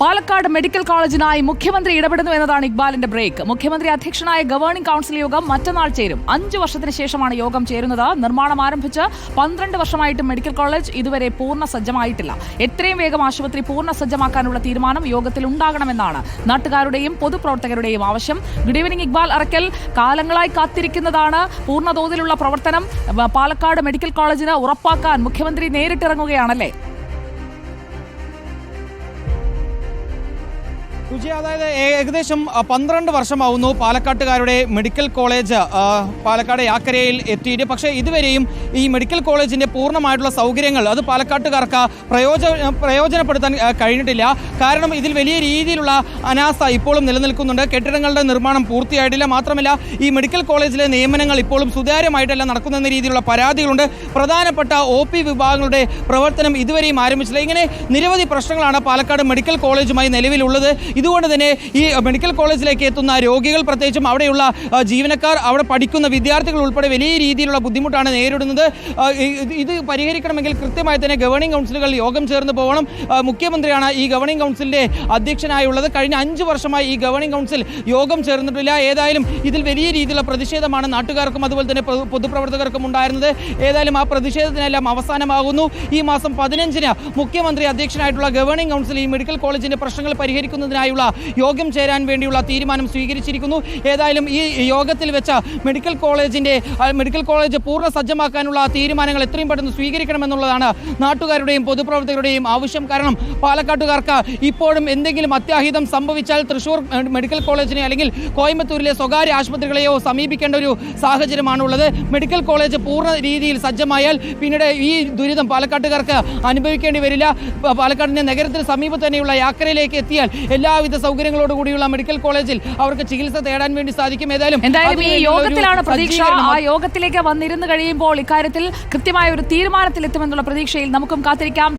Palakkad medical കോളേജിനായി മുഖ്യമന്ത്രി ഇടപെടുന്നു എന്നതാണ് ഇക്ബാലിന്റെ ബ്രേക്ക്. മുഖ്യമന്ത്രി അധ്യക്ഷനായ ഗവേണിംഗ് കൗൺസിൽ യോഗം മറ്റന്നാൾ ചേരും. അഞ്ചു വർഷത്തിന് ശേഷമാണ് യോഗം ചേരുന്നത്. നിർമ്മാണം ആരംഭിച്ച് പന്ത്രണ്ട് വർഷമായിട്ടും മെഡിക്കൽ കോളേജ് ഇതുവരെ പൂർണ സജ്ജമായിട്ടില്ല എത്രയും വേഗം ആശുപത്രി പൂർണ സജ്ജമാക്കാനുള്ള തീരുമാനം യോഗത്തിൽ ഉണ്ടാകണമെന്നാണ് നാട്ടുകാരുടെയും പൊതുപ്രവർത്തകരുടെയും ആവശ്യം. Good evening Iqbal Arakkal. കാലങ്ങളായി കാത്തിരിക്കുന്നതാണ് പൂർണതോതിലുള്ള പ്രവർത്തനം. പാലക്കാട് മെഡിക്കൽ കോളേജിന് ഉറപ്പാക്കാൻ മുഖ്യമന്ത്രി നേരിട്ടിറങ്ങുകയാണല്ലേ? രുചി അതായത് ഏകദേശം പന്ത്രണ്ട് വർഷമാവുന്നു പാലക്കാട്ടുകാരുടെ മെഡിക്കൽ കോളേജ് പാലക്കാട് യാക്കരയിൽ എത്തിയിട്ട്. പക്ഷേ ഇതുവരെയും ഈ മെഡിക്കൽ കോളേജിന്റെ പൂർണമായിട്ടുള്ള സൗകര്യങ്ങൾ അത് പാലക്കാട്ടുകാർക്ക് പ്രയോജന പ്രയോജനപ്പെടുത്താൻ കഴിഞ്ഞിട്ടില്ല. കാരണം ഇതിൽ വലിയ രീതിയിലുള്ള അനാസ്ഥ ഇപ്പോഴും നിലനിൽക്കുന്നുണ്ട്. കെട്ടിടങ്ങളുടെ നിർമ്മാണം പൂർത്തിയായിട്ടില്ല. മാത്രമല്ല ഈ മെഡിക്കൽ കോളേജിലെ നിയമനങ്ങൾ ഇപ്പോഴും സുതാര്യമായിട്ടല്ല നടക്കുന്നെന്ന രീതിയിലുള്ള പരാതികളുണ്ട്. പ്രധാനപ്പെട്ട ഒ പി വിഭാഗങ്ങളുടെ പ്രവർത്തനം ഇതുവരെയും ആരംഭിച്ചില്ല. ഇങ്ങനെ നിരവധി പ്രശ്നങ്ങളാണ് പാലക്കാട് മെഡിക്കൽ കോളേജുമായി നിലവിലുള്ളത്. ഇതുകൊണ്ട് തന്നെ ഈ മെഡിക്കൽ കോളേജിലേക്ക് എത്തുന്ന രോഗികൾ പ്രത്യേകിച്ചും അവിടെയുള്ള ജീവനക്കാർ അവിടെ പഠിക്കുന്ന വിദ്യാർത്ഥികൾ ഉൾപ്പെടെ വലിയ രീതിയിലുള്ള ബുദ്ധിമുട്ടാണ് നേരിടുന്നത്. ഇത് പരിഹരിക്കണമെങ്കിൽ കൃത്യമായി തന്നെ ഗവേണിംഗ് കൗൺസിലുകൾ യോഗം ചേർന്ന് പോകണം. മുഖ്യമന്ത്രിയാണ് ഈ ഗവേണിംഗ് കൗൺസിലിന്റെ അധ്യക്ഷനായുള്ളത്. കഴിഞ്ഞ അഞ്ച് വർഷമായി ഈ ഗവേണിംഗ് കൗൺസിൽ യോഗം ചേർന്നിട്ടില്ല. ഏതായാലും ഇതിൽ വലിയ രീതിയിലുള്ള പ്രതിഷേധമാണ് നാട്ടുകാർക്കും അതുപോലെ തന്നെ പൊതുപ്രവർത്തകർക്കും ഉണ്ടായിരുന്നത്. ഏതായാലും ആ പ്രതിഷേധത്തിനെല്ലാം അവസാനമാകുന്നു. ഈ മാസം പതിനഞ്ചിന് മുഖ്യമന്ത്രി അധ്യക്ഷനായിട്ടുള്ള ഗവേണിംഗ് കൗൺസിൽ ഈ മെഡിക്കൽ കോളേജിന്റെ പ്രശ്നങ്ങൾ പരിഹരിക്കുന്നതിനായുള്ള യോഗം ചേരാൻ വേണ്ടിയുള്ള തീരുമാനം സ്വീകരിച്ചിരിക്കുന്നു. ഏതായാലും ഈ യോഗത്തിൽ വെച്ച മെഡിക്കൽ കോളേജിന്റെ മെഡിക്കൽ കോളേജ് പൂർണ സജ്ജമാക്കാനുള്ള തീരുമാനങ്ങൾ എത്രയും പെട്ടെന്ന് സ്വീകരിക്കണമെന്നുള്ളതാണ് നാട്ടുകാരുടെയും പൊതുപ്രവർത്തകരുടെയും ആവശ്യം. കാരണം പാലക്കാട്ടുകാർക്ക് ഇപ്പോഴും എന്തെങ്കിലും അത്യാഹിതം സംഭവിച്ചാൽ തൃശൂർ മെഡിക്കൽ കോളേജിനെ അല്ലെങ്കിൽ കോയമ്പത്തൂരിലെ സ്വകാര്യ ആശുപത്രികളെയോ സമീപിക്കേണ്ട ഒരു സാഹചര്യമാണുള്ളത്. മെഡിക്കൽ കോളേജ് പൂർണ രീതിയിൽ സജ്ജമായാൽ പിന്നീട് ഈ ദുരിതം പാലക്കാട്ടുകാർക്ക് അനുഭവിക്കേണ്ടി വരില്ല. പാലക്കാടിന്റെ നഗരത്തിന് സമീപത്ത് തന്നെയുള്ള യാക്കരയിലേക്ക് എത്തിയാൽ എല്ലാവിധ സൗകര്യങ്ങളോട് കൂടിയുള്ള മെഡിക്കൽ കോളേജിൽ അവർക്ക് ചികിത്സ തേടാൻ വേണ്ടി സാധിക്കും. ഏതായാലും എന്തായാലും ഈ യോഗത്തിലാണ് പ്രതീക്ഷ. ആ യോഗത്തിലേക്ക് വന്നിരുന്നു കഴിയുമ്പോൾ ഇക്കാര്യത്തിൽ കൃത്യമായ ഒരു തീരുമാനത്തിലെത്തുമെന്നുള്ള പ്രതീക്ഷയിൽ നമുക്കും കാത്തിരിക്കാം.